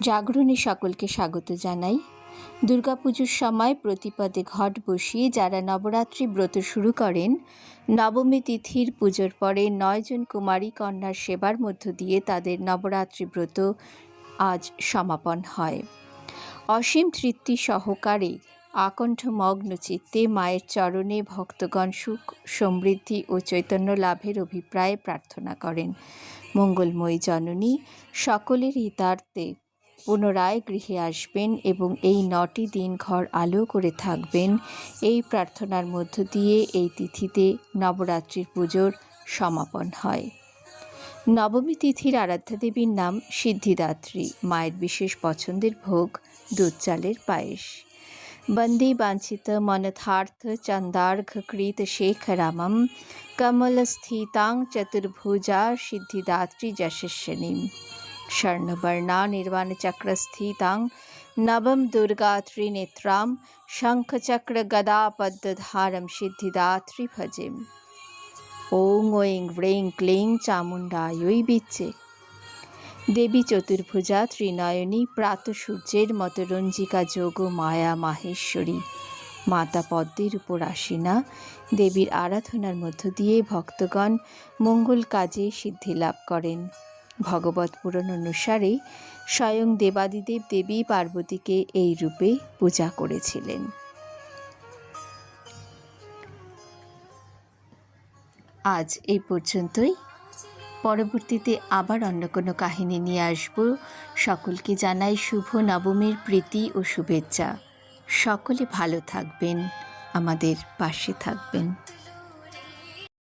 জাগরণে সকলকে স্বাগত জানাই। দুর্গাপুজোর সময় প্রতিপদে ঘট বসিয়ে যারা নবরাত্রি ব্রত শুরু করেন, নবমী তিথির পুজোর পরে নয়জন কুমারী কন্যার সেবার মধ্য দিয়ে তাদের নবরাত্রি ব্রত আজ সমাপন হয়। অসীম তৃপ্তি সহকারে আকণ্ঠ মগ্ন চিত্তে মায়ের চরণে ভক্তগণ সুখ, সমৃদ্ধি ও চৈতন্য লাভের অভিপ্রায়ে প্রার্থনা করেন। মঙ্গলময়ী জননী সকলের হিতার্থে পুনরায় গৃহে আসবেন এবং এই নটি দিন ঘর আলো করে থাকবেন। এই প্রার্থনার মধ্য দিয়ে এই তিথিতে নবরাত্রির পুজোর সমাপন হয়। নবমী তিথির আরাধ্যা দেবীর নাম সিদ্ধিদাত্রী, মায়ের বিশেষ পছন্দের ভোগ দুধ চালের পায়েস। বন্দে বাঞ্ছিত মনথার্থ চন্দার্ঘ কৃত শেখরামম কমলস্থিতাং চতুর্ভুজা সিদ্ধিদাত্রী যশস্বিনীম। নির্বাণচক্রস্থিতাং নবম দুর্গা ত্রিনেত্রাম শঙ্খচক্র গদা পদ্মধারম সিদ্ধিদাত্রী ভজেম ওং ঐং হ্রেং ক্লিং চামুণ্ডায়ই বিচ্ছে দেবী চতুর্ভুজা ত্রিনয়নী প্রাত সূর্যের মতো রঞ্জিকা যোগ মায়া মাহেশ্বরী মাতা পদ্মের উপর আসীনা দেবীর আরাধনার মধ্য দিয়ে ভক্তগণ মঙ্গল কাজে সিদ্ধি লাভ করেন ভগবত পুরাণ অনুসারে স্বয়ং দেবাদিদেব দেবী পার্বতীকে এই রূপে পূজা করেছিলেন। আজ এই পর্যন্তই। পরবর্তীতে আবার অন্য কোনো কাহিনী নিয়ে আসব। সকলকে জানাই শুভ নবমীর প্রীতি ও শুভেচ্ছা। সকলে ভালো থাকবেন, আমাদের পাশে থাকবেন।